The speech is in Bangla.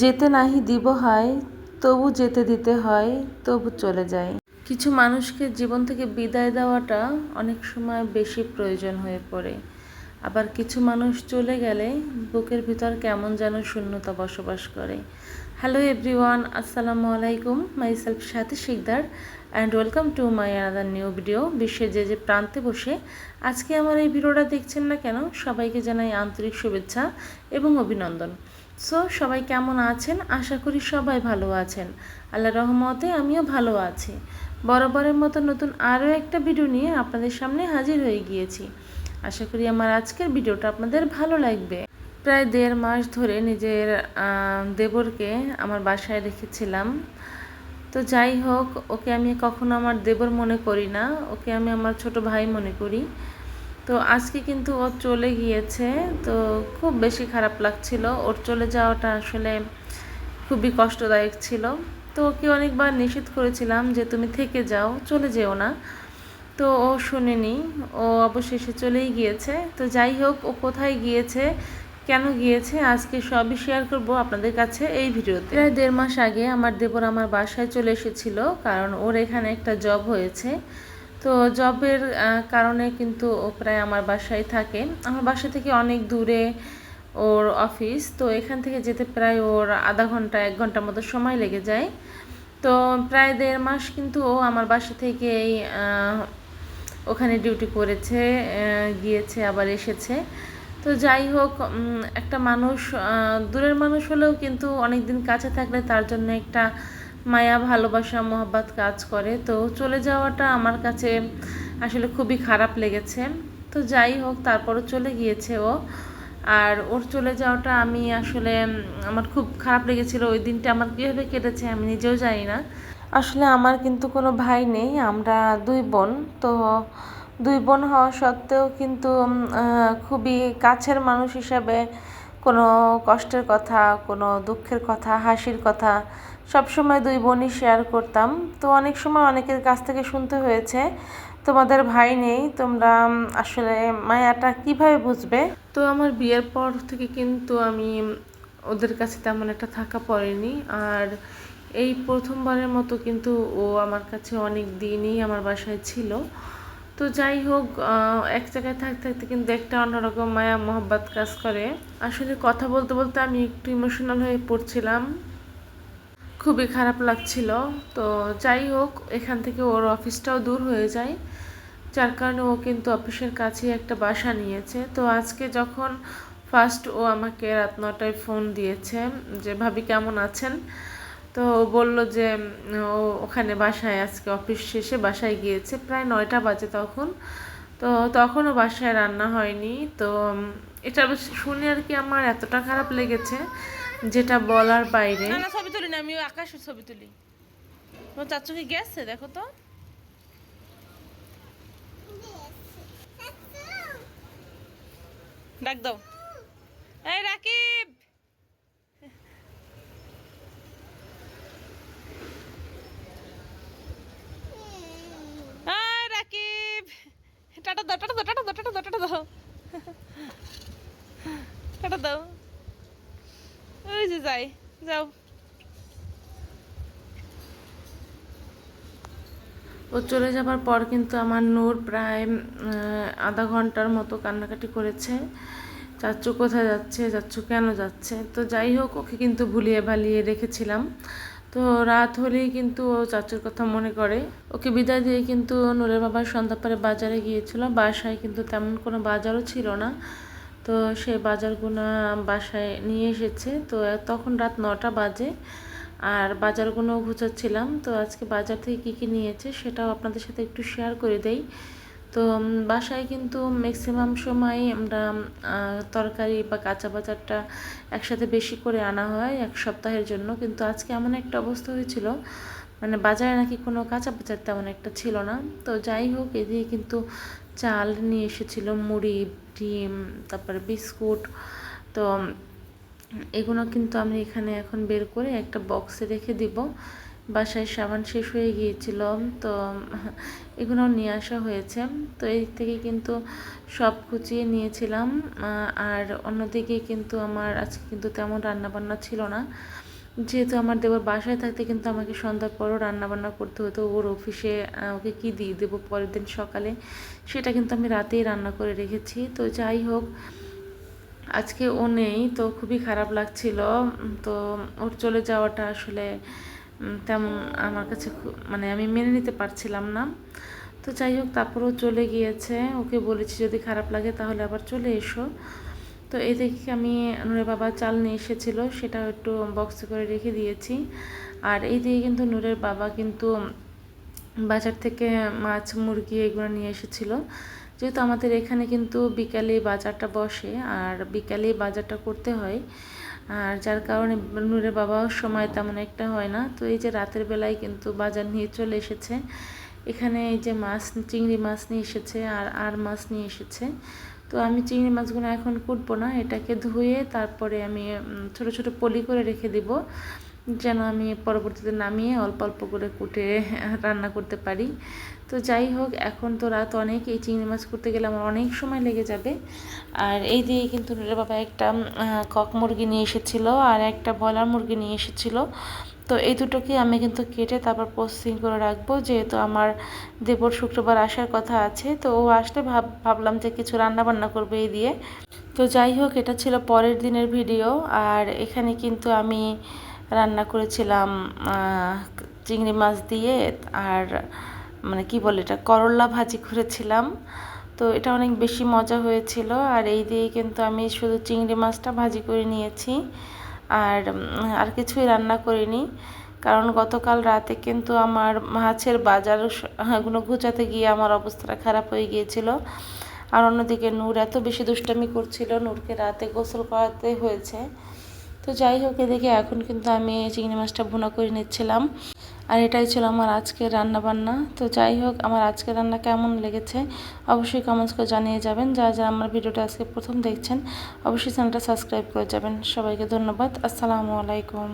যেতে নাহি দিব হয়, তবু যেতে দিতে হয়, তবু চলে যায় কিছু মানুষকে জীবন থেকে বিদায় দেওয়াটা অনেক সময় বেশি প্রয়োজন হয়ে পড়ে। আবার কিছু মানুষ চলে গেলে বুকের ভিতর কেমন যেন শূন্যতা বসবাস করে। হ্যালো এভরিওয়ান, আসসালামু আলাইকুম myself Sathi Sikdar and welcome to my another new video বিশ্বের যে যে প্রান্তে বসে। আজকে আমার এই ভিডিওটা দেখছেন না কেন? সবাইকে জানাই আন্তরিক শুভেচ্ছা এবং অভিনন্দন। সো সবাই কেমন আছেন? আশা করি সবাই ভালো আছেন। আল্লাহ রহমতে আমিও ভালো আছি। বরাবরের মতো নতুন আরও একটা ভিডিও নিয়ে আপনাদের সামনে হাজির হয়ে গিয়েছি। আশা করি আমার আজকের ভিডিওটা আপনাদের ভালো লাগবে। প্রায় দেড় মাস ধরে নিজের দেবরকে আমার বাসায় রেখেছিলাম। তো যাই হোক, ওকে আমি কখনো আমার দেবর মনে করি না। ওকে আমি আমার ছোট ভাই মনে করি। তো আজকে কিন্তু ও চলে গিয়েছে, তো খুব বেশি খারাপ লাগছিল। ওর চলে যাওয়াটা আসলে খুবই কষ্টদায়ক ছিল। তো ওকে অনেকবার নিষেধ করেছিলাম যে তুমি থেকে যাও, চলে যেও না। তো ও শুনেনি, ও অবশেষে চলেই গিয়েছে। তো যাই হোক, ও কোথায় গিয়েছে, কেন গিয়েছে, আজকে সবই শেয়ার করব আপনাদের কাছে এই ভিডিওতে। প্রায় দেড় মাস আগে আমার দেবর আমার বাসায় চলে এসেছিল, কারণ ওর এখানে একটা জব হয়েছে। তো জবের কারণে কিন্তু ও প্রায় আমার বাসায় থাকে। আমার বাসা থেকে অনেক দূরে ওর অফিস তো এখান থেকে যেতে প্রায় ওর আধা ঘণ্টা, এক ঘণ্টার মতো সময় লেগে যায়। তো প্রায় দেড় মাস কিন্তু ও আমার বাসা থেকেই ওখানে ডিউটি করেছে গিয়েছে, আবার এসেছে। তো যাই হোক একটা মানুষ দূরের মানুষ হলেও কিন্তু অনেক দিন কাছে থাকলে তার জন্য একটা মায়া, ভালোবাসা, মহব্বত কাজ করে। তো চলে যাওয়াটা আমার কাছে আসলে খুবই খারাপ লেগেছে। তো যাই হোক, তারপরও চলে গিয়েছে ও। আর ওর চলে যাওয়াটা আমি আসলে আমার খুব খারাপ লেগেছিল। ওই দিনটা আমার কীভাবে কেটেছে আমি নিজেও জানি না। আসলে আমার কিন্তু কোনো ভাই নেই, আমরা দুই বোন। তো দুই বোন হওয়া সত্ত্বেও কিন্তু খুবই কাছের মানুষ হিসাবে কোনো কষ্টের কথা, কোনো দুঃখের কথা, হাসির কথা সবসময় দুই বোনই শেয়ার করতাম। তো অনেক সময় অনেকের কাছ থেকে শুনতে হয়েছে, তোমাদের ভাই নেই, তোমরা আসলে মায়াটা কীভাবে বুঝবে? তো আমার বিয়ের পর থেকে কিন্তু আমি ওদের কাছে তেমন একটা থাকা পড়েনি। আর এই প্রথমবারের মতো কিন্তু ও আমার কাছে অনেক দিনই আমার বাসায় ছিল। তো যাই হোক এক জায়গায় থাকতে থাকতে কিন্তু একটা অন্যরকম মায়া, মহব্বত কাজ করে। আসলে কথা বলতে বলতে আমি একটু ইমোশনাল হয়ে পড়ছিলাম। খুবই খারাপ লাগছিল। তো যাই হোক, এখান থেকে ওর অফিসটাও দূর হয়ে যায়। যার কারণে ও কিন্তু অফিসের কাছেই একটা বাসা নিয়েছে। তো আজকে যখন ফার্স্ট ও আমাকে রাত নটায় ফোন দিয়েছে যে, ভাবি কেমন আছেন? তো বলল যে, ও ওখানে বাসায় আজকে অফিস শেষে বাসায় গিয়েছে, প্রায় নয়টা বাজে তখন। তো তখনও বাসায় রান্না হয়নি। তো এটা শুনে আর কি আমার এতটা খারাপ লেগেছে যেটা বলার বাইরে। না ছবি তুলি না আমি আকাশের ছবি তুলি। তোমার চাচু কি গেছে, দেখো তো। ডাক দাও। এই, রাকিব! রাকিব! টাটা দাও টাটা দাও, টাটা দাও টাটা দাও যে যাই, যাও। ও চলে যাবার পর কিন্তু আমার নূর প্রায় আধা ঘণ্টার মতো কান্নাকাটি করেছে। চাচ্চু কোথায় যাচ্ছে, চাচ্চু কেন যাচ্ছে? তো যাই হোক, ওকে কিন্তু ভুলিয়ে ভালিয়ে রেখেছিলাম। তো রাত হলেই কিন্তু ও চাচুর কথা মনে করে। ওকে বিদায় দিয়ে কিন্তু নূরের বাবা সন্ধ্যা পরে বাজারে গিয়েছিল। বাসায় কিন্তু তেমন কোনো বাজারও ছিল না। তো সেই বাজারগুলো বাসায় নিয়ে এসেছে। তো তখন রাত নটা বাজে আর বাজারগুলো গুছাচ্ছিলাম। তো আজকে বাজার থেকে কী কী নিয়েছে সেটাও আপনাদের সাথে একটু শেয়ার করে দেই। তো বাসায় কিন্তু ম্যাক্সিমাম সময় আমরা তরকারি বা কাঁচা বাজারটা একসাথে বেশি করে আনা হয় এক সপ্তাহের জন্য। কিন্তু আজকে এমন একটা অবস্থা হয়েছিল মানে বাজারে নাকি কোনো কাঁচা বাজার তেমন একটা ছিল না। তো যাই হোক, এদিকে কিন্তু চাল নিয়ে এসেছিল, মুড়ি ডিম, তারপরে বিস্কুট, তো এগুলো কিন্তু আমি এখানে এখন বের করে একটা বক্সে রেখে দিব। বাসায় সাবান শেষ হয়ে গিয়েছিল, তো এগুলো নিয়ে আসা হয়েছে। তো এই থেকে কিন্তু সব কুচিয়ে নিয়েছিলাম আর অন্যদিকে কিন্তু আমার আজকে কিন্তু তেমন রান্না বান্না ছিল না। যেহেতু আমার দেবর বাসায় থাকতে কিন্তু আমাকে সন্ধ্যার পরও রান্নাবান্না করতে হতো, ওর অফিসে ওকে কী দিয়ে দেবো পরের দিন সকালে, সেটা কিন্তু আমি রাতেই রান্না করে রেখেছি। তো যাই হোক, আজকে ও নেই, তো খুবই খারাপ লাগছিল। তো ওর চলে যাওয়াটা আসলে তেমন আমার কাছে মানে আমি মেনে নিতে পারছিলাম না। তো যাই হোক, তারপরও চলে গিয়েছে। ওকে বলেছি যদি খারাপ লাগে তাহলে আবার চলে এসো। তো এই দেখে আমি নূরের বাবা চাল নিয়ে এসেছিল সেটা একটু বক্সে করে রেখে দিয়েছি। আর এই দিকে কিন্তু নূরের বাবা কিন্তু বাজার থেকে মাছ, মুরগি এগুলো নিয়ে এসেছিল। যেহেতু আমাদের এখানে কিন্তু বিকালে বাজারটা বসে, আর বিকালে বাজারটা করতে হয়, আর যার কারণে নূরের বাবাও সময় তেমন একটা হয় না। তো এই যে রাতের বেলায় কিন্তু বাজার নিয়ে চলে এসেছে। এখানে এই যে মাছ, চিংড়ি মাছ নিয়ে এসেছে, আর আর মাছ নিয়ে এসেছে। তো আমি চিংড়ি মাছগুলো এখন কুটবো না, এটাকে ধুয়ে তারপরে আমি ছোট ছোট পলি করে রেখে দিব, যেন আমি পরবর্তীতে নামিয়ে অল্প অল্প করে কুটে রান্না করতে পারি। তো যাই হোক, এখন তো রাত অনেক, এই চিংড়ি মাছ করতে গেলে আমার অনেক সময় লেগে যাবে। আর এই দিয়ে কিন্তু নুরের বাবা একটা কক মুরগি নিয়ে এসেছিল, আর একটা ব্রয়লার মুরগি নিয়ে এসেছিল। তো এই দুটোকে আমি কিন্তু কেটে তারপর প্রসেসিং করে রাখব, যেহেতু আমার দেবর শুক্রবার আসার কথা আছে। তো ও আসলে ভাব, ভাবলাম যে কিছু রান্না বান্না করব এই দিয়ে। তো যাই হোক, এটা ছিল পরের দিনের ভিডিও আর এখানে কিন্তু আমি রান্না করেছিলাম চিংড়ি মাছ দিয়ে আর মানে কি বলে এটা, করলা ভাজি করেছিলাম। তো এটা অনেক বেশি মজা হয়েছিল। আর এই দিয়ে কিন্তু আমি শুধু চিংড়ি মাছটা ভাজি করে নিয়েছি। আর আর কিছুই রান্না করিনি। কারণ গতকাল রাতে কিন্তু আমার মাছের বাজারগুলো গুছাতে গিয়ে আমার অবস্থাটা খারাপ হয়ে গিয়েছিল। আর অন্যদিকে নূর এত বেশি দুষ্টামি করছিল, নূরকে রাতে গোসল করাতে হয়েছে। তো যাই হোক, এদিকে এখন কিন্তু আমি চিংড়ি মাছটা ভুনা করে নিচ্ছিলাম। আর এটাই ছিল আমার আজকের রান্না বান্না তো যাই হোক, আমার আজকের রান্না কেমন লেগেছে অবশ্যই কমেন্টস করে জানিয়ে যাবেন। যা যা আমার ভিডিওটা আজকে প্রথম দেখছেন, অবশ্যই চ্যানেলটা সাবস্ক্রাইব করে যাবেন। সবাইকে ধন্যবাদ। আসসালামু আলাইকুম।